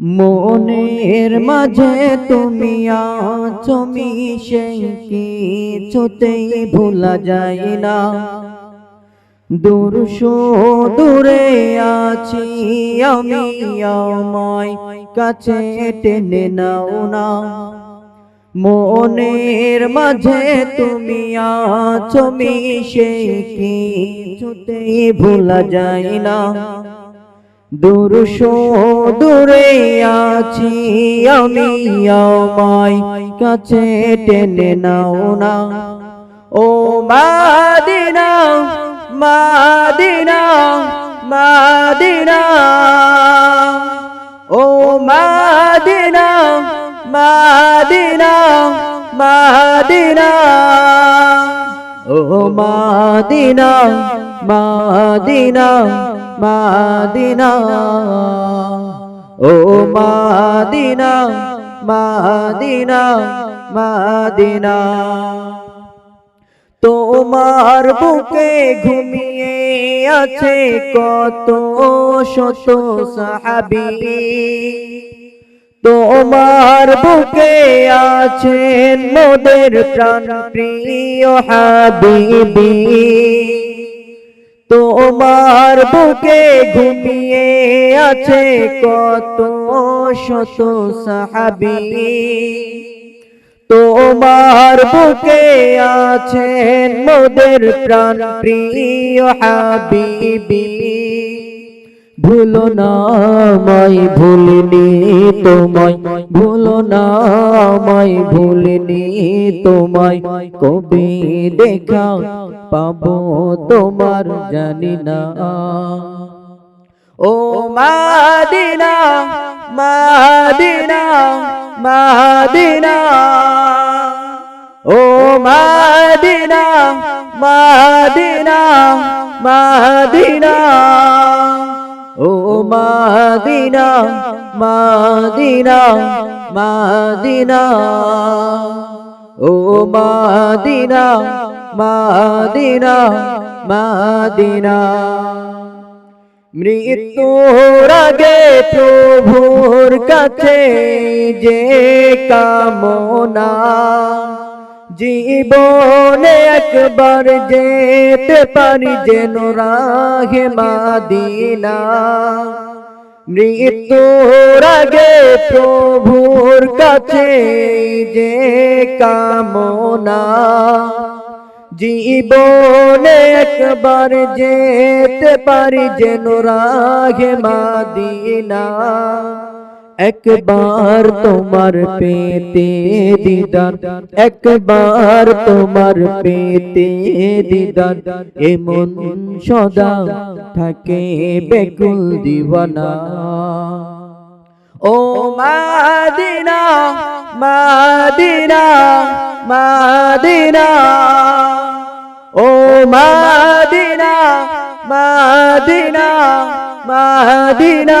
মনের মাঝে তুমি আছো মিশে কিছুতেই ভোলা যায় না। দূর দূরে আছি আমি আমায় কাছে টেনে নাও না। মনের মাঝে তুমি আছো মিশে কিছুতেই ভোলা যায় না। দূর দূরে আছি আমি আমায় কাছে টেনে নাও না। ও মাদিনা মাদিনা মাদিনা। ও মাদিনা মাদিনা মাদিনা। ও মাদিনা মাদিনা মাদিনা। ও মাদিনা মাদিনা মাদিনা। তোমার বুকে ঘুমিয়ে আছে কত শত সাহাবি। তোমার বুকে আছেন মোদের প্রাণ প্রিয় হাবিবি। তোমার বুকে ঘুমিয়ে আছে কত শত সাহাবি। তোমার বুকে আছেন মোদের প্রাণ প্রিয় হাবিবি। ভুলো না মাই ভুলিনি তোমায়। ভুলো না মাই ভুলিনি তোমায়। কবে দেখা পাবো তোমার জানি না। ও মাদিনা মাদিনা মাদিনা। ও মাদিনা মাদিনা মাদিনা। মাদিনা মাদিনা মাদিনা। ও মাদিনা মাদিনা মাদিনা। মৃত্যুর আগে প্রভুর কাছে যে কামনা জীবনে একবার যেতে পারি যেন রাহে মাদিনা। মৃত্যুর আগে প্রভুর কাছে যে কামনা। জীবনে একবার যেতে পারি যেন রাগে মাদিনা। একবার তোমার পেতে দিদার, একবার তোমার পেতে দিদার। এমন সদা থাকে বেকুল দিওয়ানা। ও মাদিনা মাদিনা মাদিনা। ও মাদিনা মাদিনা মাদিনা।